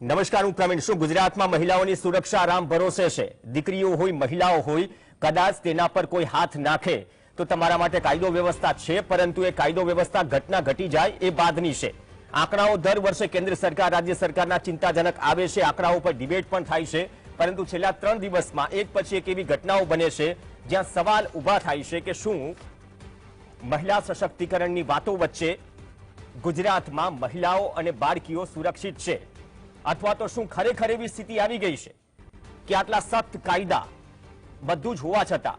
નમસ્કાર, હું પ્રવીણ શું ગુજરાતમાં મહિલાઓની સુરક્ષા રામ ભરોસે છે. દીકરીઓ હોય, મહિલાઓ હોય, કદાચ તેના પર કોઈ હાથ નાખે, તો તમારા માટે કાયદો વ્યવસ્થા છે, પરંતુ એ કાયદો વ્યવસ્થા ઘટના ઘટી જાય એ બાદની છે. આંકડાઓ દર વર્ષે કેન્દ્ર સરકાર, રાજ્ય સરકારના ચિંતાજનક આવે છે. આંકડાઓ પર ડિબેટ પણ થાય છે, પરંતુ છેલ્લા ત્રણ દિવસમાં એક પછી એક એવી ઘટનાઓ બને છે, જ્યાં સવાલ ઊભા થાય છે કે શું મહિલા સશક્તિકરણની વાતો વચ્ચે ગુજરાતમાં મહિલાઓ અને બાળકીઓ સુરક્ષિત છે? અથવા તો શું ખરેખર એવી સ્થિતિ આવી ગઈ છે કે આટલા સખ્ત કાયદા બધું જ હોવા છતાં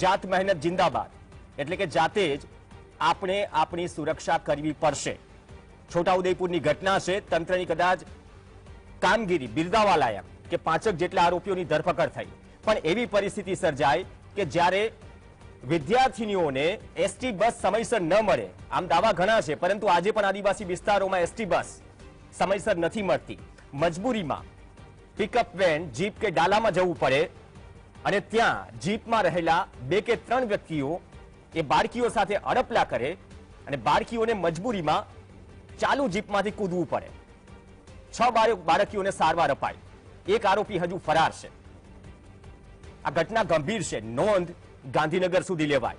જાત મહેનત જિંદાબાદ. એટલે કે જાતે જ આપણે આપણી સુરક્ષા કરવી પડશે. છોટાઉદેપુરની ઘટના છે, તંત્રની કદાચ કામગીરી બિરદાવા લાયક કે પાંચક જેટલા આરોપીઓની ધરપકડ થઈ. પણ એવી પરિસ્થિતિ સર્જાય કે જ્યારે વિદ્યાર્થીનીઓને એસટી બસ સમયસર ન મળે, આમ દાવા ઘણા છે, પરંતુ આજે પણ આદિવાસી વિસ્તારોમાં એસટી બસ સમયસર નથી મળતી. મજબૂરીમાં પિકઅપ વેન જીપ કે ડાલામાં જવું પડે અને ત્યાં જીપમાં રહેલા બે કે ત્રણ વ્યક્તિઓ એ બાળકીઓ સાથે અડપલા કરે અને બાળકીઓને મજબૂરીમાં ચાલુ જીપમાંથી કૂદવું પડે. છ બાળકીઓને સારવાર અપાય. એક આરોપી હજુ ફરાર છે. આ ઘટના ગંભીર છે. નોંધ ગાંધીનગર સુધી લેવાય.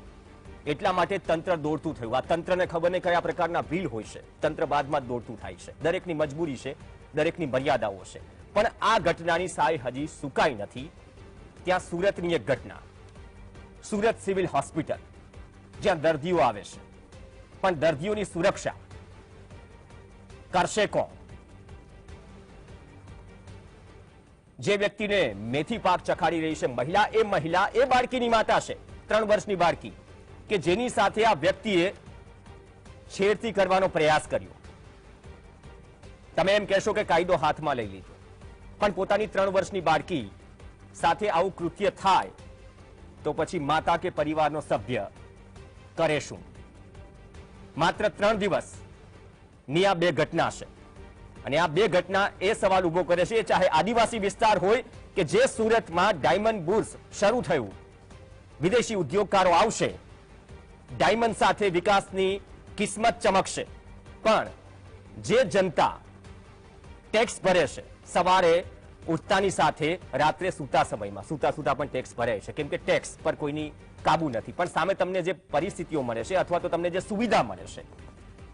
એટલા માટે તંત્ર દોડતું થયું. આ તંત્રને ખબર નહીં કયા પ્રકારના ભીલ હોય છે. તંત્ર બાદમાં દોડતું થાય છે. દરેકની મજબૂરી છે, દરેકની મર્યાદાઓ છે. પણ આ ઘટનાની સાય હજી સુકાઈ નથી. ત્યાં સુરતની એક ઘટના. સુરત સિવિલ હોસ્પિટલ, જ્યાં દર્દીઓ આવે છે. પણ દર્દીઓની સુરક્ષા કરશે કોણ? જે વ્યક્તિને મેથી પાક ચખાડી રહી છે, મહિલા એ મહિલા, એ બાળકીની માતા છે. ત્રણ વર્ષની બાળકી. કે જેની સાથે આ વ્યક્તિએ છેડતી કરવાનો પ્રયાસ કર્યો. તમે એમ કહેશો કે કાયદો હાથમાં લઈ લીધો. પણ પોતાની ત્રણ વર્ષની બાળકી સાથે આવું કૃત્ય થાય, તો પછી માતા કે પરિવારનો સભ્ય કરે શું? માત્ર ત્રણ દિવસની આ બે ઘટના છે. અને આ બે ઘટના એ સવાલ ઊભો કરે છે ચાહે આદિવાસી વિસ્તાર હોય કે જે સુરતમાં ડાયમંડ બુર્સ શરૂ થયું. વિદેશી ઉદ્યોગકારો આવશે ડાયમંડ સાથે વિકાસની કિસ્મત ચમકશે. પણ જે જનતા ટેક્સ ભરે છે, સવારે ઉઠતાની સાથે રાત્રે સૂતા સમયમાં, સૂતા સૂતા પણ ટેક્સ ભરે છે. કેમ કે ટેક્સ પર કોઈની કાબુ નથી. પણ સામે તમને જે પરિસ્થિતિઓ મળે છે અથવા તો તમને જે સુવિધા મળે છે,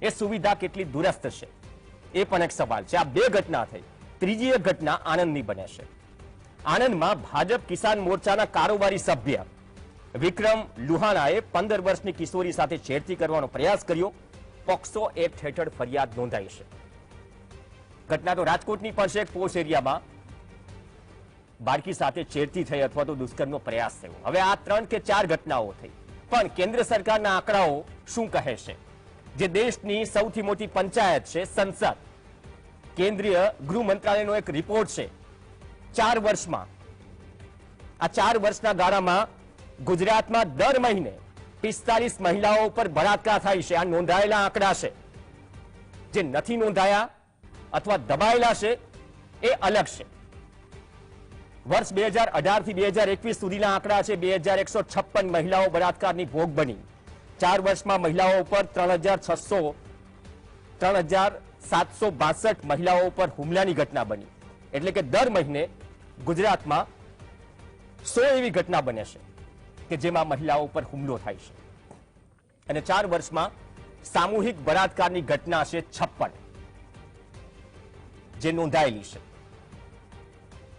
એ સુવિધા કેટલી દુરસ્ત છે? એ પણ એક સવાલ છે. આ બે ઘટના થઈ. ત્રીજી એક ઘટના આણંદની બને છે. આણંદમાં ભાજપ કિસાન મોરચાના કારોબારી સભ્ય વિક્રમ લુહાણાએ પંદર વર્ષની કિશોરી સાથે છેડતી કરવાનો પ્રયાસ કર્યો. પોક્સો એક્ટ હેઠળ ફરિયાદ નોંધાઈ છે. ઘટના તો રાજકોટની પણ છે પોશ એરિયામાં. બાળકી સાથે છેડતી થઈ અથવા તો દુષ્કર્મનો પ્રયાસ થયો. હવે આ ત્રણ કે ચાર ઘટનાઓ થઈ. પણ કેન્દ્ર સરકારના આંકડાઓ શું કહે છે? જે દેશની સૌથી મોટી પંચાયત છે, સંસદ. કેન્દ્રીય ગૃહ મંત્રાલયનો એક રિપોર્ટ છે. ચાર વર્ષમાં. આ ચાર વર્ષના ગાળામાં ગુજરાતમાં દર મહિને પિસ્તાલીસ મહિલાઓ પર બળાત્કાર થાય છે. આ નોંધાયેલા આંકડા છે. જે નથી નોંધાયા અથવા દબાયેલા છે, એ અલગ છે. વર્ષ બે હજાર અઢારથી બે હજાર એકવીસ સુધીના આંકડા છે. બે હજાર એકસો છપ્પન મહિલાઓ બળાત્કારની ભોગ બની. ચાર વર્ષમાં મહિલાઓ ઉપર ત્રણ હજાર છસો, ત્રણ હજાર સાતસો બાસઠ મહિલાઓ ઉપર હુમલાની ઘટના બની. એટલે કે દર મહિને ગુજરાતમાં સો એવી ઘટના બને છે. કે જેમાં મહિલાઓ પર હુમલો થાય છે. અને ચાર વર્ષમાં સામૂહિક બળાત્કારની ઘટના છે છપ્પન, જે નોંધાયેલી છે.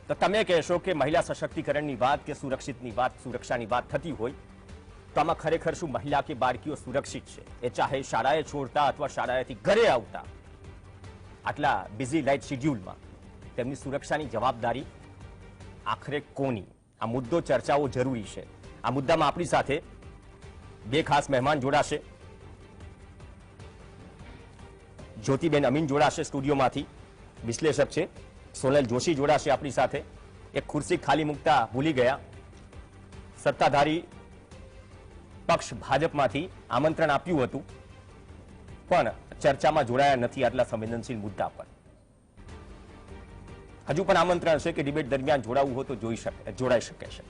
તો તમે કહેશો કે મહિલા સશક્તિકરણની વાત કે સુરક્ષિતની વાત, સુરક્ષાની વાત થતી હોય, તો આમાં ખરેખર શું મહિલા કે બાળકીઓ સુરક્ષિત છે? એ ચાહે શાળાએ છોડતા અથવા શાળાએથી ઘરે આવતા. આટલા બિઝી લાઈફ શિડ્યુલમાં તેમની સુરક્ષાની જવાબદારી આખરે કોની? આ મુદ્દો ચર્ચાઓ જરૂરી છે. આ મુદ્દામાં આપણી સાથે બે ખાસ મહેમાન જોડાશે. જ્યોતિબેન અમીન જોડાશે સ્ટુડિયોમાંથી. વિશ્લેષક છે સોનલ જોશી જોડાશે આપણી સાથે. એક ખુરશી ખાલી મૂકતા ભૂલી ગયા. સત્તાધારી પક્ષ ભાજપમાંથી આમંત્રણ આપ્યું હતું, પણ ચર્ચામાં જોડાયા નથી આટલા સંવેદનશીલ મુદ્દા પર. હજુ પણ આમંત્રણ છે કે ડિબેટ દરમિયાન જોડાવું હોય તો જોઈ શકે, જોડાઈ શકે છે.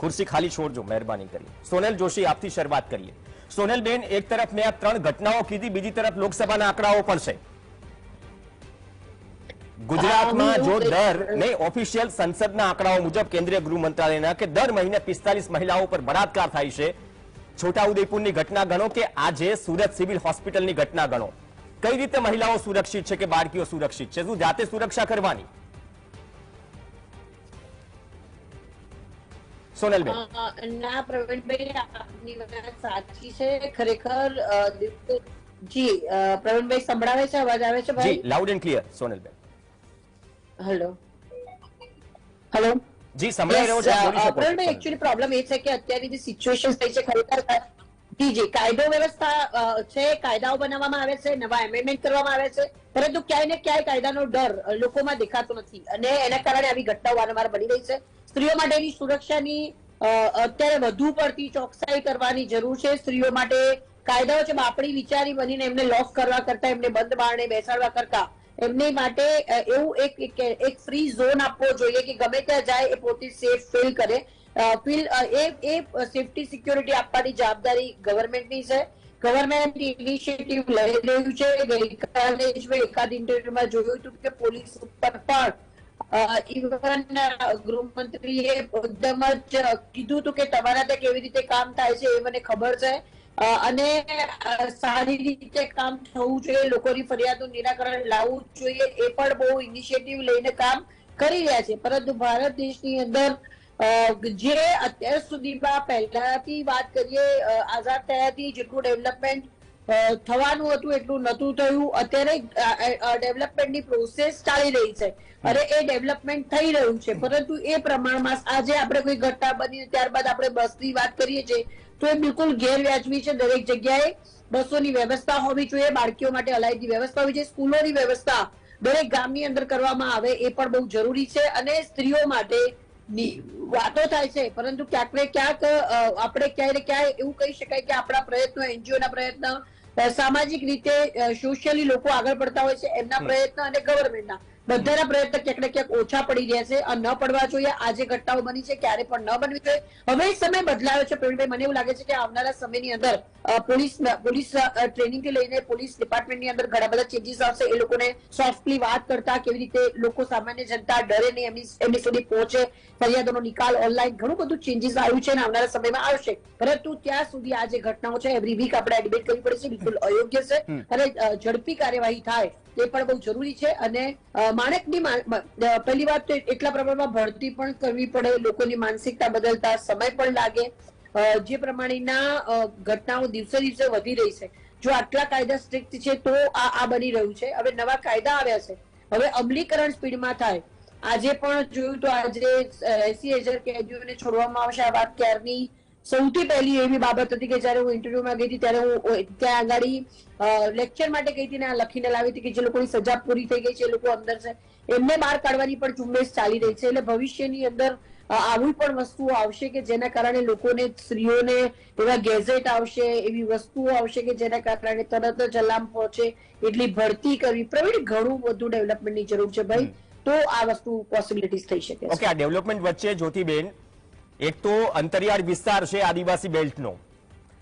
ખુરશી ખાલી છોડજો મહેરબાની કરી સોનલ જોશી આપથી શરૂઆત કરીએ. સોનલબેન એક તરફ મેં આ ત્રણ ઘટનાઓ કીધી બીજી તરફ લોકસભાના આંકડાઓ પણ છે. ગુજરાતમાં જો દર નહીં ઓફિશિયલ સંસદના આંકડાઓ મુજબ કેન્દ્રીય ગૃહ મંત્રાલયના કે દર મહિને પિસ્તાલીસ મહિલાઓ પર બળાત્કાર થાય છે. છોટાઉદેપુરની ઘટના ગણો કે આજે સુરત સિવિલ હોસ્પિટલની ઘટના ગણો? કઈ રીતે મહિલાઓ સુરક્ષિત છે કે બાળકીઓ સુરક્ષિત છે? શું જાતે સુરક્ષા કરવાની? સોનલબેન ના પ્રવીણભાઈ આપની વાત સાચી છે. ખરેખર જી પ્રવીણભાઈ સંભળાવે છે અવાજ આવે છે જી ભાઈ loud and clear Sonalben hello. Hello. જી સંભળાઈ રહ્યો છે બોલી શકો પ્રવીણભાઈ એક્ચ્યુઅલી પ્રોબ્લેમ એ છે કે અત્યારે જે સિચ્યુએશન થઈ છે ખરેખર જી જી કાયદો વ્યવસ્થા છે કાયદાઓ બનાવવામાં આવે છે નવા એમેન્ડમેન્ટ કરવામાં આવે છે પરંતુ ક્યાંય ને ક્યાંય કાયદાનો ડર લોકોમાં દેખાતો નથી. અને એના કારણે આવી ઘટનાઓ વારંવાર બની રહી છે. સ્ત્રીઓ માટેની સુરક્ષાની અત્યારે વધુ પડતી ચોકસાઈ કરવાની જરૂર છે. સ્ત્રીઓ માટે કાયદાઓ છે બાપડી વિચારી બનીને એમને લોક કરવા કરતા, એમને બંધ બારણે બેસાડવા કરતા, એમની માટે એવું એક- એક ફ્રી ઝોન આપવો જોઈએ કે ગમે ત્યાં જાય એ પોતે સેફ ફીલ કરે. ફીલ એ એ સેફટી સિક્યોરિટી આપવાની જવાબદારી ગવર્મેન્ટની છે. ગવર્મેન્ટ ઇનિશિયેટિવ લઈ રહ્યું છે. ગઈકાલે જ મેં એકાદ ઇન્ટરવ્યુમાં જોયું હતું કે પોલીસ ઉપર પણ ઇવન ગૃહમંત્રીએ એકદમ જ કીધું હતું કે તમારા ત્યાં કેવી રીતે કામ થાય છે એ મને ખબર છે. અને સારી રીતે કામ થવું જોઈએ, લોકોની ફરિયાદનું નિરાકરણ લાવવું જોઈએ, એ પણ બહુ ઇનિશિયેટિવ લઈને કામ કરી રહ્યા છે. પરંતુ ભારત દેશની અંદર જે અત્યાર સુધીમાં પહેલાથી વાત કરીએ આઝાદ થયાથી જેટલું ડેવલપમેન્ટ થવાનું હતું, એટલું નતું થયું. અત્યારે ડેવલપમેન્ટની પ્રોસેસ ચાલી રહી છે. અરે, એ ડેવલપમેન્ટ થઈ રહ્યું છે. પરંતુ એ પ્રમાણમાં આજે આપણે કોઈ ઘટના બની, ત્યારબાદ આપણે બસની વાત કરીએ છીએ, તો એ બિલકુલ ગેરવ્યાજબી છે દરેક જગ્યાએ. બસોની વ્યવસ્થા હોવી જોઈએ, બાળકીઓ માટે અલાયદી વ્યવસ્થા હોવી જોઈએ, સ્કૂલોની વ્યવસ્થા દરેક ગામની અંદર કરવામાં આવે એ પણ બહુ જરૂરી છે અને સ્ત્રીઓ માટે વાતો થાય છે. પરંતુ ક્યાંક ને ક્યાંક આપણે ક્યાંય ને ક્યાંય એવું કહી શકાય કે આપણા પ્રયત્નો, એનજીઓના પ્રયત્ન સામાજિક રીતે સોશિયલી લોકો આગળ પડતા હોય છે એમના પ્રયત્ન અને ગવર્મેન્ટના બધાના પ્રયત્ન ક્યાંક ક્યાંક ઓછા પડી રહ્યા છે આ ન પડવા જોઈએ. આજે ઘટનાઓ બની છે ક્યારે પણ ન બનવી જોઈએ. હવે સમય બદલાયો છે પ્રવીણભાઈ મને એવું લાગે છે કે આવનારા સમયની અંદર પોલીસ પોલીસ ટ્રેનિંગથી લઈને પોલીસ ડિપાર્ટમેન્ટની અંદર ઘણા બધા ચેન્જીસ આવશે. એ લોકોને સોફ્ટલી વાત કરતા કેવી રીતે લોકો સામાન્ય જનતા ડરે નહીં એમની એમની સુધી પહોંચે. ફરિયાદોનો નિકાલ ઓનલાઈન ઘણું બધું ચેન્જીસ આવ્યું છે અને આવનારા સમયમાં આવશે. પરંતુ ત્યાં સુધી આ જે ઘટનાઓ છે એવરી વીક આપણે ડિબેટ કરવી પડે છે. બિલકુલ અયોગ્ય છે. અને ઝડપી કાર્યવાહી થાય તે પણ બહુ જરૂરી છે અને માણેકની પહેલી વાત તો એટલા પ્રમાણમાં ભરતી પણ કરવી પડે, લોકોની માનસિકતા બદલતા, સમય પણ લાગે જે પ્રમાણેના ઘટનાઓ દિવસે દિવસે વધી રહી છે. જો આટલા કાયદા સ્ટ્રિક્ટ છે તો આ આ બની રહ્યું છે. હવે નવા કાયદા આવ્યા છે. હવે અમલીકરણ સ્પીડમાં થાય. આજે પણ જોયું તો આજે એસી હજાર કેદીઓને છોડવામાં આવશે. આ વાત ક્યારની સૌથી પહેલી એવી બાબત હતી કે જયારે હું ઇન્ટરવ્યુમાં ગઈ હતી ત્યારે હું ત્યાં આગળ લેક્ચર માટે ગઈ હતી ને આ લખીને લાવી હતી કે જે લોકોની સજા પૂરી થઈ ગઈ છે એ લોકો અંદર છે એમને બહાર કાઢવાની પણ ઝુંબેશ ચાલી રહી છે. એટલે ભવિષ્યની અંદર આવી પણ વસ્તુઓ આવશે કે જેના કારણે લોકોને સ્ત્રીઓને એવા ગેઝેટ આવશે એવી વસ્તુઓ આવશે કે જેના કારણે તરત જ અલામ પહોંચે એટલી ભરતી કરવી. પ્રવીણ ઘણું બધું ડેવલપમેન્ટની જરૂર છે ભાઈ. તો આ વસ્તુ પોસિબિલિટીઝ થઈ શકે ઓકે આ ડેવલપમેન્ટ વચ્ચે જ્યોતિબેન એક તો અંતરિયાળ વિસ્તાર છે આદિવાસી બેલ્ટનો.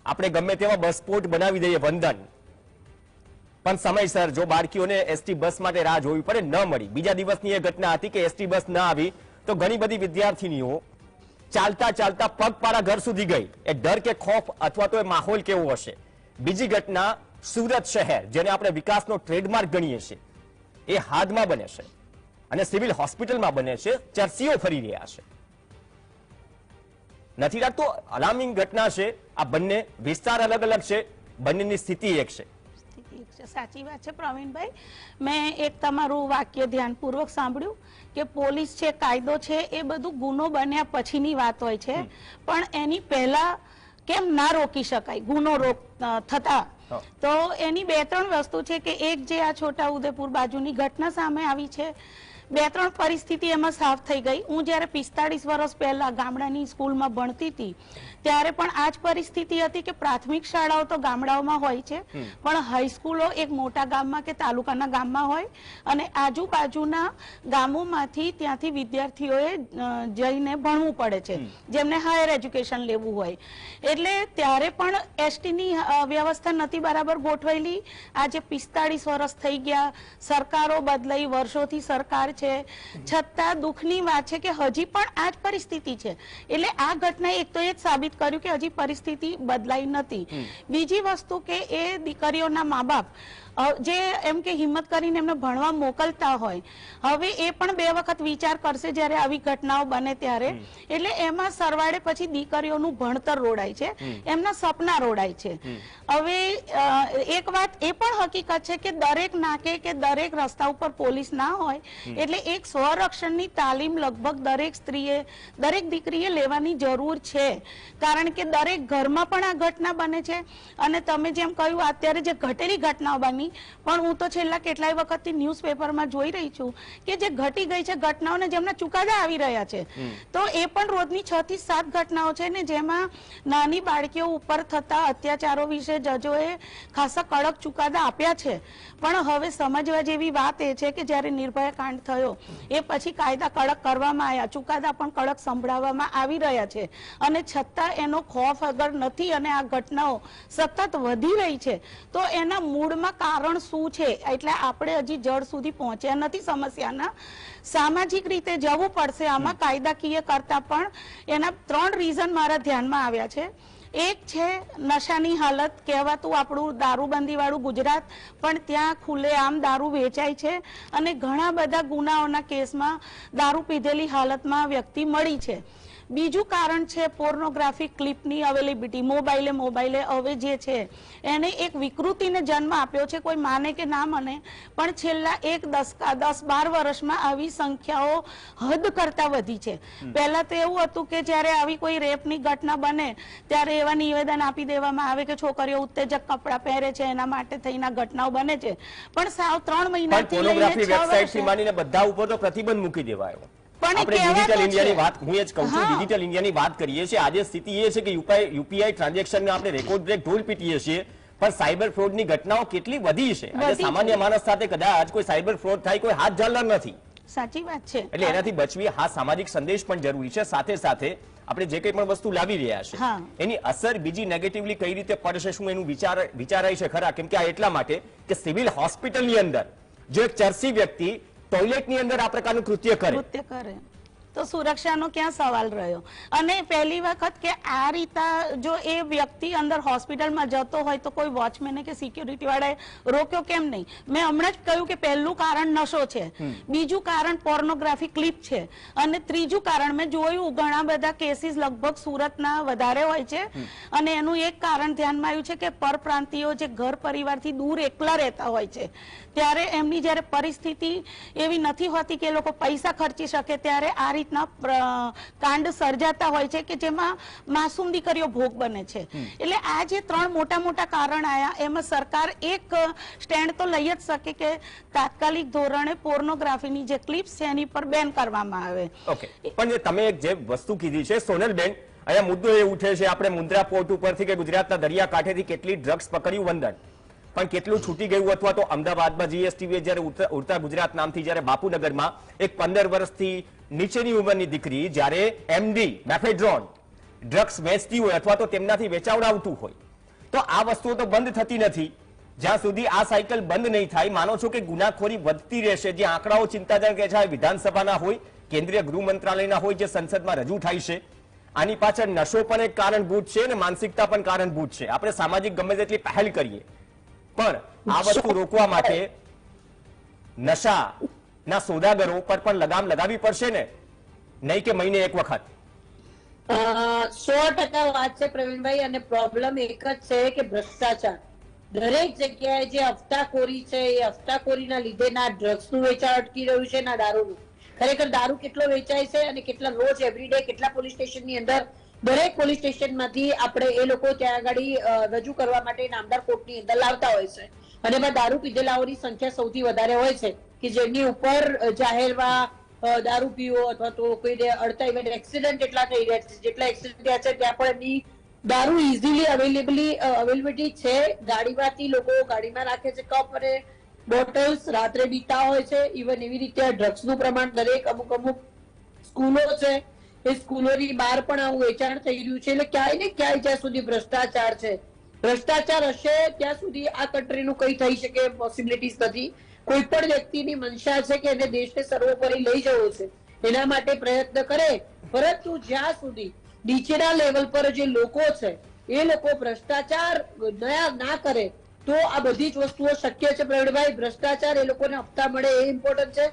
આપણે ગમે તેવા બસ પોર્ટ બનાવી દઈએ વંદન. પણ સમયસર જો બાળકીઓને એસટી બસ માટે રાહ જોવી પડે, ન મળી. બીજા દિવસની એ ઘટના હતી કે એસટી બસ ન આવી તો ઘણી બધી વિદ્યાર્થીનીઓ ચાલતા ચાલતા પગપાળા ઘર સુધી ગઈ. એ ડર કે ખોફ અથવા તો એ માહોલ કેવો હશે? બીજી ઘટના સુરત શહેર, જેને આપણે વિકાસનો ટ્રેડમાર્ક ગણીએ છીએ. એ હાદમાં બને છે. અને સિવિલ હોસ્પિટલમાં બને છે. ચર્ચીઓ ફરી રહ્યા છે. નથી રાખતો અલાર્મિંગ ઘટના છે. આ બંને વિસ્તાર અલગ અલગ છે. બંનેની સ્થિતિ એક છે. એક છે. સાચી વાત છે પ્રવીણભાઈ. મેં એક તમારું વાક્ય ધ્યાનપૂર્વક સાંભળ્યું કે પોલીસ છે કાયદો છે એ બધું ગુનો બન્યા પછીની વાત હોય છે. પણ એની પહેલા કેમ ના રોકી શકાય? ગુનો રોક થતા. તો એની બે ત્રણ વસ્તુ છે કે એક જે આ છોટા ઉદેપુર બાજુની ઘટના સામે આવી છે બે ત્રણ પરિસ્થિતિ એમાં સાફ થઈ ગઈ. હું જ્યારે પિસ્તાળીસ વર્ષ પહેલા ગામડાની સ્કૂલમાં ભણતી હતી ત્યારે પણ આ જ પરિસ્થિતિ હતી કે પ્રાથમિક શાળાઓ તો ગામડાઓમાં હોય છે પણ હાઈસ્કૂલો એક મોટા ગામમાં કે તાલુકાના ગામમાં હોય અને આજુબાજુના ગામોમાંથી ત્યાંથી વિદ્યાર્થીઓએ જઈને ભણવું પડે છે. જેમને હાયર એજ્યુકેશન લેવું હોય. એટલે ત્યારે પણ એસટીની વ્યવસ્થા નથી બરાબર ગોઠવેલી. આજે પિસ્તાળીસ વર્ષ થઈ ગયા. સરકારો બદલાઈ. વર્ષોથી સરકાર છે. છતાં દુઃખની વાત છે કે હજી પણ આ જ પરિસ્થિતિ છે. એટલે આ ઘટનાએ એક તો એ જ સાબિત કર્યું કે હજી પરિસ્થિતિ બદલાઈ નથી. બીજી વસ્તુ કે એ દીકરીઓના મા બાપ જે એમ કે હિંમત કરીને એમને ભણવા મોકલતા હોય હવે એ પણ બે વખત વિચાર કરશે જ્યારે આવી ઘટનાઓ બને ત્યારે. એટલે એમાં સરવાળે પછી દીકરીઓનું ભણતર રોડાય છે. એમના સપના રોડાય છે. હવે એક વાત એ પણ હકીકત છે કે દરેક નાકે કે દરેક રસ્તા ઉપર પોલીસ ના હોય એટલે એક સ્વરક્ષણની તાલીમ લગભગ દરેક સ્ત્રીએ દરેક દીકરીએ લેવાની જરૂર છે. કારણ કે દરેક ઘરમાં પણ આ ઘટના બને છે. અને તમે જેમ કહ્યું અત્યારે જે ઘટેલી ઘટનાઓ બની પણ હું તો છેલ્લા કેટલાય વખતથી ન્યૂઝપેપરમાં જોઈ રહી છું કે જે ઘટી ગઈ છે ઘટનાઓને જેમના ચુકાદા આવી રહ્યા છે. તો એ પણ રોજની છ થી સાત ઘટનાઓ છે ને જેમાં નાની બાળકીઓ ઉપર થતા અત્યાચારો વિશે જજોએ ખાસા કડક ચુકાદા આપ્યા છે. પણ હવે સમજવા જેવી વાત એ છે કે જ્યારે નિર્ભયા કાંડ થયો એ પછી કાયદા કડક કરવામાં આવ્યા ચુકાદા પણ કડક સંભળાવવામાં આવી રહ્યા છે. અને છતાં એનો ખોફ અગર નથી અને આ ઘટનાઓ સતત વધી રહી છે તો એના મૂળમાં કારણ શું છે? એટલે આપણે હજી જળ સુધી પહોંચ્યા નથી સમસ્યાના. સામાજિક રીતે જવું પડશે આમાં કાયદાકીય કરતા પણ એના ત્રણ રીઝન મારા ધ્યાનમાં આવ્યા છે. એક છે નશાની હાલત કહેવાતું આપણું દારૂબંધીવાળું ગુજરાત પણ ત્યાં ખુલ્લેઆમ દારૂ વેચાય છે અને ઘણા બધા ગુનાઓના કેસમાં દારૂ પીધેલી હાલતમાં વ્યક્તિ મળી છે. બીજું કારણ છે પોર્નોગ્રાફિક ક્લિપની અવેલેબિલિટી. મોબાઈલે મોબાઈલે હવે જે છે એને એક વિકૃતિને જન્મ આપ્યો છે કોઈ માને કે ના મને પણ છેલ્લા એક દસકા દસ બાર વર્ષમાં આવી સંખ્યાઓ હદ કરતા વધી છે. પહેલા તો એવું હતું કે જ્યારે આવી કોઈ રેપની ઘટના બને ત્યારે એવા નિવેદન આપી દેવામાં આવે કે છોકરીઓ ઉત્તેજક કપડાં પહેરે છે એના માટે થઈને ઘટનાઓ બને છે. પણ સાવ ત્રણ મહિનાથી લઈને છ થી બધા ઉપર તો પ્રતિબંધ મૂકી દેવાયો. આપણે ડિજિટલ ઇન્ડિયાની વાત હું એ જ કહું છું ડિજિટલ ઇન્ડિયાની વાત કરીએ છીએ. આજે સ્થિતિ એ છે કે યુપીઆઈ યુપીઆઈ ટ્રાન્ઝેક્શન આપણે રેકોર્ડ બ્રેક ઢોલ પીટીએ છીએ પણ સાયબર ફ્રોડની ઘટનાઓ કેટલી વધી છે? આજે સામાન્ય માણસ સાથે કદાચ કોઈ સાયબર ફ્રોડ થાય કોઈ હાથ ઝાલનાર નથી. સાચી વાત છે. એટલે એનાથી બચવી હા સામાજિક સંદેશ પણ જરૂરી છે. સાથે સાથે આપણે જે કંઈ પણ વસ્તુ લાવી રહ્યા છે એની અસર બીજી નેગેટિવલી કઈ રીતે પડશે શું એનું વિચાર વિચારાય છે ખરા? કેમ કે આ એટલા માટે કે સિવિલ હોસ્પિટલની અંદર જો એક ચર્સી વ્યક્તિ ટોયલેટની અંદર આ પ્રકારનું કૃત્ય કરે. કૃત્ય કરે. તો સુરક્ષાનો ક્યાં સવાલ રહ્યો? અને પહેલી વખત કે આ રીતા જો એ વ્યક્તિ અંદર હોસ્પિટલમાં જતો હોય તો કોઈ વોચમેને કે સિક્યુરિટી વાળાએ રોક્યો કેમ નહીં? મેં હમણાં જ કહ્યું કે પહેલું કારણ નશો છે. બીજું કારણ પોર્નોગ્રાફી ક્લિપ છે. અને ત્રીજું કારણ મેં જોયું ઘણા બધા કેસીસ લગભગ સુરતના વધારે હોય છે. અને એનું એક કારણ ધ્યાનમાં આવ્યું છે કે પરપ્રાંતિયો જે ઘર પરિવારથી દૂર એકલા રહેતા હોય છે. ત્યારે એમની જ્યારે પરિસ્થિતિ એવી નથી હોતી કે એ લોકો પૈસા ખર્ચી શકે ત્યારે આ રીતના કાંડ સર્જાતા હોય છે કે જેમાં માસૂમ દીકરીઓ ભોગ બને છે. એટલે આ જે ત્રણ મોટા મોટા કારણ આયા એમાં સરકાર એક સ્ટેન્ડ તો લઈ જ શકે કે તાત્કાલિક ધોરણે પોર્નોગ્રાફીની જે ક્લિપ્સ છે એની પર બેન કરવામાં આવે. ઓકે. પણ તમે એક જે વસ્તુ કીધી છે સોનલબેન અહીંયા મુદ્દો એ ઉઠે છે આપણે મુન્દ્રા પોર્ટ ઉપરથી કે ગુજરાતના દરિયાકાંઠેથી કેટલી ડ્રગ્સ પકડ્યું વંદન. પણ કેટલું છૂટી ગયું અથવા તો અમદાવાદમાં જીએસટીવી જ્યારે ઉડતા ગુજરાત નામથી જ્યારે બાપુનગરમાં એક પંદર વર્ષથી નીચેની ઉંમરની દીકરી જ્યારે એમડી મેફેડ્રોન ડ્રગ્સ વેચતી હોય અથવા તો તેમનાથી વેચાવડાવતું હોય, તો આ વસ્તુઓ તો બંધ થતી નથી. જ્યાં સુધી આ સાયકલ બંધ નહીં થાય, માનો છો કે ગુનાખોરી વધતી રહેશે, જે આંકડાઓ ચિંતાજનક છે વિધાનસભાના હોય, કેન્દ્રીય ગૃહ મંત્રાલયના હોય, જે સંસદમાં રજૂ થાય છે. આની પાછળ નશો પણ એક કારણભૂત છે અને માનસિકતા પણ કારણભૂત છે. આપણે સામાજિક ગમે તેટલી પહેલ કરીએ. પણ આ વસ્તુ રોકવા માટે નશા ના સોદાગરો પર પણ લગામ લગાવી પડશે ને? નહીં કે મહિને એક વખત. સો ટકા વાત છે પ્રવીણભાઈ, અને પ્રોબ્લેમ એક જ છે કે ભ્રષ્ટાચાર. દરેક જગ્યાએ જે હફતાખોરી છે, એ હફતાખોરીના લીધે ના ડ્રગ્સનું વેચાણ અટકી રહ્યું છે, ના દારૂનું. ખરેખર દારૂ કેટલો વેચાય છે અને કેટલા રોજ એવરીડે કેટલા પોલીસ સ્ટેશનની અંદર દરેક પોલીસ સ્ટેશનમાંથી આપણે એ લોકો ત્યાં આગળ રજૂ કરવા માટે નામદાર કોર્ટની અંદર લાવતા હોય છે. અને એમાં દારૂ પીધેલાઓની સંખ્યા સૌથી વધારે હોય છે. કે જેમની ઉપર જાહેરમાં દારૂ પીવો અથવા તો કોઈ અડતા ઇવેન્ટ એક્સિડન્ટ એટલા થઈ રહ્યા છે, જેટલા એક્સિડન્ટ થયા છે, ત્યાં પણ એમની દારૂ ઇઝીલી અવેલેબલી અવેલેબિલિટી છે. ગાડીમાંથી લોકો ગાડીમાં રાખે છે કપ અને બોટલ્સ રાત્રે પીતા હોય છે. ઇવન એવી રીતે ડ્રગ્સનું પ્રમાણ દરેક અમુક અમુક સ્કૂલો છે, એ સ્કૂલોની બહાર પણ આવું વેચાણ થઈ રહ્યું છે. એટલે ક્યાંય ને ક્યાંય જ્યાં સુધી ભ્રષ્ટાચાર છે, ભ્રષ્ટાચાર હશે, ત્યાં સુધી આ કન્ટ્રીનું કઈ થઈ શકે પોસિબિલિટીઝ નથી. કોઈ પણ વ્યક્તિની મનસા છે કે એને દેશને સર્વોપરી લઈ જવો છે, એના માટે પ્રયત્ન કરે, પરંતુ જ્યાં સુધી નીચેના લેવલ પર જે લોકો છે, એ લોકો ભ્રષ્ટાચાર નયા ના કરે, તો આ બધી જ વસ્તુઓ શક્ય છે. પ્રવીણભાઈ, ભ્રષ્ટાચાર એ લોકોને હપ્તા મળે એ ઇમ્પોર્ટન્ટ છે.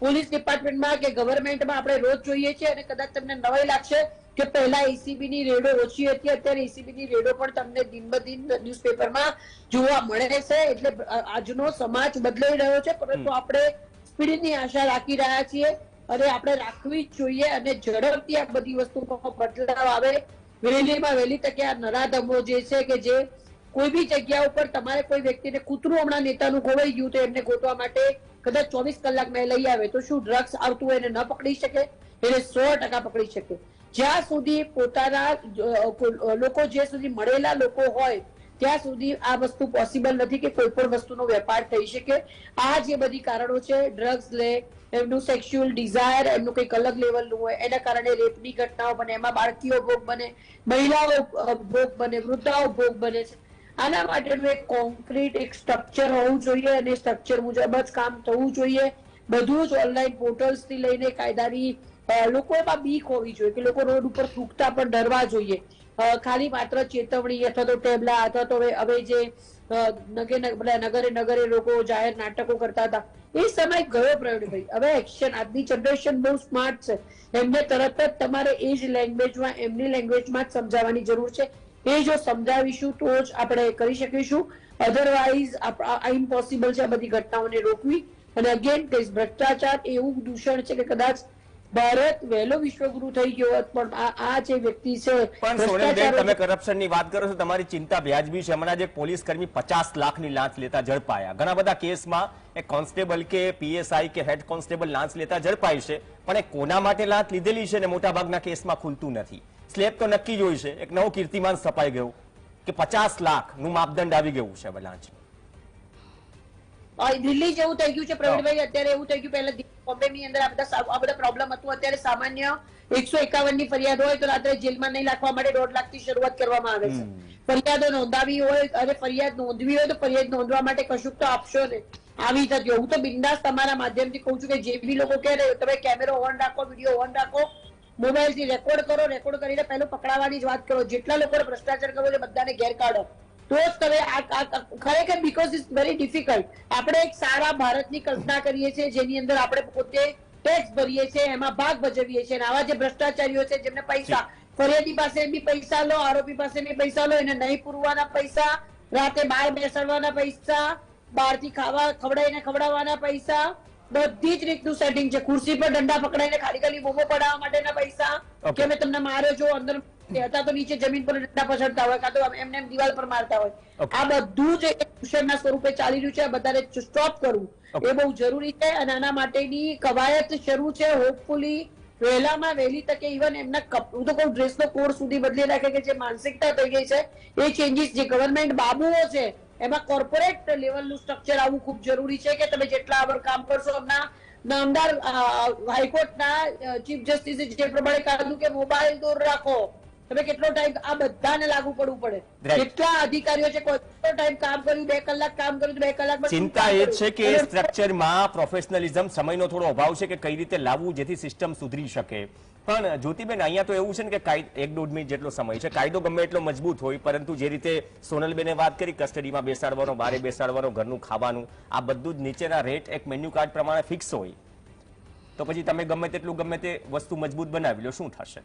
પોલીસ ડિપાર્ટમેન્ટમાં કે ગવર્મેન્ટમાં આપણે રોજ જોઈએ છીએ અને કદાચ તમને નવાઈ લાગશે કે પહેલા એસીબી ની રેડો ઓછી હતી અત્યારે એસીબી ની રેડો પણ તમને દિન બ દિન ન્યૂઝપેપરમાં જોવા મળે છે. એટલે આજનો સમાજ બદલાઈ રહ્યો છે પરંતુ આપણે સ્પીડની આશા રાખી રહ્યા છીએ. અને આપણે રાખવી જ જોઈએ અને ઝડપથી આ બધી વસ્તુમાં બદલાવ આવે. વહેલીમાં વહેલી તકે આ નરાધમો જે છે કે જે કોઈ બી જગ્યા ઉપર તમારે કોઈ વ્યક્તિને કૂતરું હમણાં નેતાનું ખોવાઈ ગયું તો એમને ગોતવા માટે કદાચ ચોવીસ કલાકમાં મેં લઈ આવે તો શું ડ્રગ્સ આવતું હોય એને ન પકડી શકે? એને સો ટકા પકડી શકે. જ્યાં સુધી પોતાના લોકો જે સુધી મળેલા લોકો હોય, ત્યાં સુધી આ વસ્તુ પોસિબલ નથી કે કોઈ પણ વસ્તુનો વેપાર થઈ શકે. આ જે બધી કારણો છે ડ્રગ્સ લે, એમનું સેક્સ્યુઅલ ડિઝાયર એમનું કંઈક અલગ લેવલનું હોય, એના કારણે રેપની ઘટનાઓ બને, એમાં બાળકીઓ ભોગ બને, મહિલાઓ ભોગ બને, વૃદ્ધાઓ ભોગ બને છે. આના માટેનું એક કોન્ક્રીટ એક સ્ટ્રક્ચર હોવું જોઈએ અને સ્ટ્રક્ચર મુજબ જ કામ થવું જોઈએ. બધું જ ઓનલાઈન પોર્ટલ્સથી લઈને કાયદાની લોકોમાં બીક હોવી જોઈએ કે લોકો રોડ ઉપર થૂકતા પણ ડરવા જોઈએ. ખાલી માત્ર ચેતવણી અથવા તો ટેબલા અથવા તો હવે જે નગે નગરે નગરે લોકો જાહેર નાટકો કરતા હતા, એ સમય ગયો પ્રવીણભાઈ હવે એક્શન આજની જનરેશન બહુ સ્માર્ટ છે. એમને તરત જ તમારે એ જ લેંગ્વેજમાં એમની લેંગ્વેજમાં જ સમજાવવાની જરૂર છે. એ જો સમજાવીશું તો જ આપણે કરી શકીશું. અધરવાઇઝ ઇમ્પોસિબલ છે આ બધી ઘટનાઓને રોકવી. અને અગેન ભ્રષ્ટાચાર, એવું દૂષણ છે કે કદાચ ભારત વહેલો વિશ્વગુરુ થઈ ગયો હોત પણ આ જે વ્યક્તિ છે પણ સોનલબેન તમે કરપ્શનની વાત કરો છો તમારી ચિંતા વ્યાજબી છે. હમણાં જે પોલીસ કર્મી પચાસ લાખની લાંચ લેતા ઝડપાયા. ઘણા બધા કેસમાં એક કોન્સ્ટેબલ કે પીએસઆઈ કે હેડ કોન્સ્ટેબલ લાંચ લેતા ઝડપાય છે પણ એ કોના માટે લાંચ લીધેલી છે ને મોટાભાગના કેસમાં ખુલતું નથી. સ્લેબ તો નક્કી જ હોય છે એક નવું કીર્તિમાન સ્થપાઈ ગયું કે પચાસ લાખનું માપદંડ આવી ગયું છે હવે લાંચ અ, દિલ્હી જેવું થઈ ગયું છે પ્રવીણભાઈ અત્યારે એવું થઈ ગયું પહેલા બોમ્બે ની અંદર આ બધા આ બધા પ્રોબ્લેમ હતું. અત્યારે સામાન્ય એકસો એકાવનની ફરિયાદ હોય તો રાત્રે જેલમાં નહીં રાખવા માટે દોઢ લાખથી શરૂઆત કરવામાં આવે છે. ફરિયાદો નોંધાવી હોય અને ફરિયાદ નોંધવી હોય તો ફરિયાદ નોંધવા માટે કશુંક તો આપશો ને. આવી થતી. હું તો બિંદાસ તમારા માધ્યમથી કહું છું કે જે બી લોકો કહે રહ્યો તમે કેમેરો ઓન રાખો વીડિયો ઓન રાખો મોબાઈલથી રેકોર્ડ કરો રેકોર્ડ કરીને પહેલું પકડાવવાની જ વાત કરો. જેટલા લોકોને ભ્રષ્ટાચાર કરો છે બધાને ઘેર કાઢો. તો જ તમે ખરેખર બીકોઝ ઇટ્સ વેરી ડિફિકલ્ટ આપણે એક સારા ભારતની કલ્પના કરીએ છીએ જેની અંદર આપણે પોતે ટેક્સ ભરીએ છીએ એમાં ભાગ ભજવીએ છીએ. આવા જે ભ્રષ્ટાચારીઓ છે જેમને પૈસા ફરિયાદી પાસે બી પૈસા લો આરોપી પાસે બી પૈસા લો એને નહીં પૂરવાના પૈસા રાતે બહાર બેસાડવાના પૈસા બહારથી ખાવા ખવડાવીને ખવડાવવાના પૈસા બધી જ રીતનું સેટિંગ છે. ખુરશી પર દંડા પકડાઈને ખાલી ખાલી બોબો પડાવવા માટેના પૈસા કે અમે તમને માર્યો છો અંદર હતા તો નીચે જમીન પર ડંડા પછડતા હોય કાં તો એમને દિવાલ પર મારતા હોય. આ બધું જ દૂષણના સ્વરૂપે ચાલી રહ્યું છે આ બધાને સ્ટોપ કરવું એ બહુ જરૂરી છે અને આના માટેની કવાયત શરૂ છે હોપફુલી વહેલામાં વહેલી તકે ઇવન એમના હું તો કહું ડ્રેસનો કોડ સુધી બદલી નાખે કે જે માનસિકતા થઈ ગઈ છે એ ચેન્જીસ જે ગવર્મેન્ટ બાબુઓ છે એમાં કોર્પોરેટ લેવલનું સ્ટ્રક્ચર આવવું ખૂબ જરૂરી છે કે તમે જેટલા આવર કામ કરશો એમના નામદાર હાઈકોર્ટના ચીફ જસ્ટિસે જે પ્રમાણે કાઢ્યું કે મોબાઈલ દૂર રાખો તમે કેટલો ટાઈમ આ બધાને લાગુ પડવું પડે. કેટલા અધિકારીઓ છે કોઈ ટાઈમ કામ કર્યું બે કલાક કામ કર્યું બે કલાક ચિંતા એ છે કે સ્ટ્રક્ચરમાં પ્રોફેશનલિઝમ સમયનો થોડો અભાવ છે કે કઈ રીતે લાવવું જેથી સિસ્ટમ સુધરી શકે. પણ જ્યોતિબેન અહીંયા તો એવું છે ને કે એક દોઢ મિનિટ જેટલો સમય છે. કાયદો ગમે એટલો મજબૂત હોય પરંતુ જે રીતે સોનલબેને વાત કરી કસ્ટડીમાં બેસાડવાનો બારે બેસાડવાનો ઘરનું ખાવાનું આ બધું જ નીચેના રેટ એક મેન્યુ કાર્ડ પ્રમાણે ફિક્સ હોય. તો પછી તમે ગમે તેટલું ગમે તે વસ્તુ મજબૂત બનાવી લો શું થશે?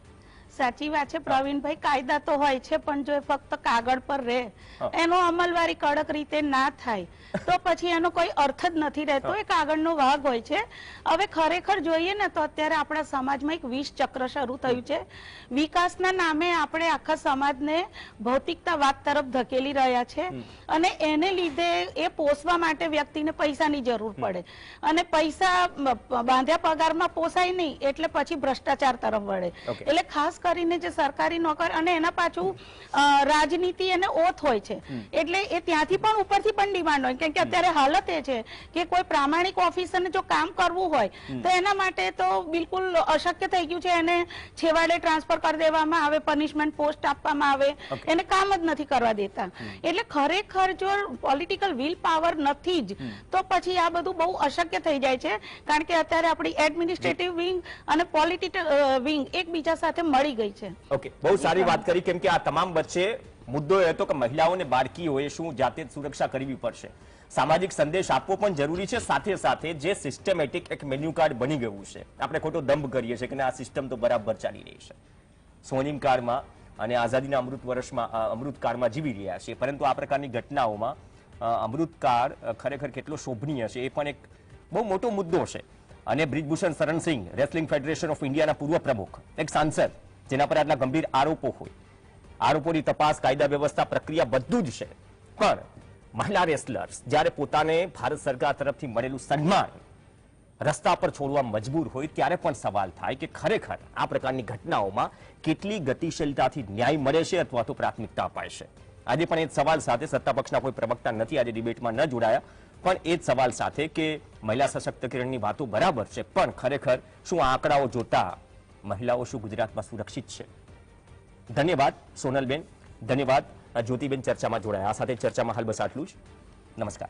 સાચી વાત છે પ્રવીણભાઈ કાયદા તો હોય છે પણ જો એ ફક્ત કાગળ પર રહે એનો અમલવારી કડક રીતે ના થાય તો પછી એનો કોઈ અર્થ જ નથી રહેતો. એ કાગળનો ભાગ હોય છે. હવે ખરેખર જોઈએ ને તો અત્યારે આપણા સમાજમાં એક વિષ ચક્ર શરૂ થયું છે. વિકાસના નામે આપણે આખા સમાજને ભૌતિકતાવાદ તરફ ધકેલી રહ્યા છે અને એને લીધે એ પોષવા માટે વ્યક્તિને પૈસાની જરૂર પડે. અને પૈસા બાંધ્યા પગારમાં પોસાય નહીં એટલે પછી ભ્રષ્ટાચાર તરફ વળે. એટલે ખાસ કરીને જે સરકારી નોકર અને એના પાછું રાજનીતિ અને ઓથ હોય છે. એટલે એ ત્યાંથી પણ ઉપરથી પણ ડિમાન્ડ હોય. કેમ કે અત્યારે હાલત એ છે કે કોઈ પ્રામાણિક ઓફિસરને જો કામ કરવું હોય તો એના માટે તો બિલકુલ અશક્ય થઈ ગયું છે. એને છેવાડે ટ્રાન્સફર કરી દેવામાં આવે પનિશમેન્ટ પોસ્ટ આપવામાં આવે. એને કામ જ નથી કરવા દેતા. એટલે ખરેખર જો પોલિટિકલ વિલ પાવર નથી જ તો પછી આ બધું બહુ અશક્ય થઈ જાય છે. કારણ કે અત્યારે આપણી એડમિનિસ્ટ્રેટિવ વિંગ અને પોલિટિકલ વિંગ એકબીજા સાથે મળી ગઈ છે. ઓકે બહુ સારી વાત કરી કેમ કે આ તમામ વચ્ચે મુદ્દો એ હતો કે મહિલાઓને બાળકીઓએ શું જાતે સુરક્ષા કરવી પડશે. સામાજિક સંદેશ આપવો પણ જરૂરી છે સાથે સાથે જે સિસ્ટમેટિક એક મેન્યુ કાર્ડ બની ગયું છે. આપણે ખોટો દંભ કરીએ છીએ કે આ સિસ્ટમ તો બરાબર ચાલી રહી છે. સોનિમ કાળમાં અને આઝાદીના અમૃત વર્ષમાં અમૃત કાળમાં જીવી રહ્યા છીએ. પરંતુ આ પ્રકારની ઘટનાઓમાં અ, અમૃતકાળ અ, ખરેખર કેટલો શોભનીય છે એ પણ એક બહુ મોટો મુદ્દો છે. અને Brijbhushan Sharansingh wrestling federation of ઇન્ડિયાના પૂર્વ પ્રમુખ એક સાંસદ. જેના પર આટલા ગંભીર આરોપો હોય. આરોપોની તપાસ, કાયદા વ્યવસ્થા, પ્રક્રિયા બધું જ છે. પણ મહિલા રેસલર્સ જ્યારે પોતાને ભારત સરકાર તરફથી મળેલું સન્માન રસ્તા પર છોડવા મજબૂર હોય ત્યારે પણ સવાલ થાય કે ખરેખર આ પ્રકારની ઘટનાઓમાં કેટલી ગતિશીલતાથી ન્યાય મળે છે અથવા તો પ્રાથમિકતા અપાય છે? આજે પણ એ સવાલ સાથે સત્તા પક્ષના કોઈ પ્રવક્તા નથી, આજે ડિબેટમાં ન જોડાયા. પણ એ જ સવાલ સાથે કે મહિલા સશક્તિકરણની વાતો બરાબર છે, પણ ખરેખર શું આંકડાઓ જોતા મહિલાઓ શું ગુજરાતમાં સુરક્ષિત છે? ધન્યવાદ, સોનલબેન. ધન્યવાદ, જ્યોતિબેન ચર્ચામાં જોડાયા. આ સાથે ચર્ચામાં હાલ બસ આટલું જ. નમસ્કાર.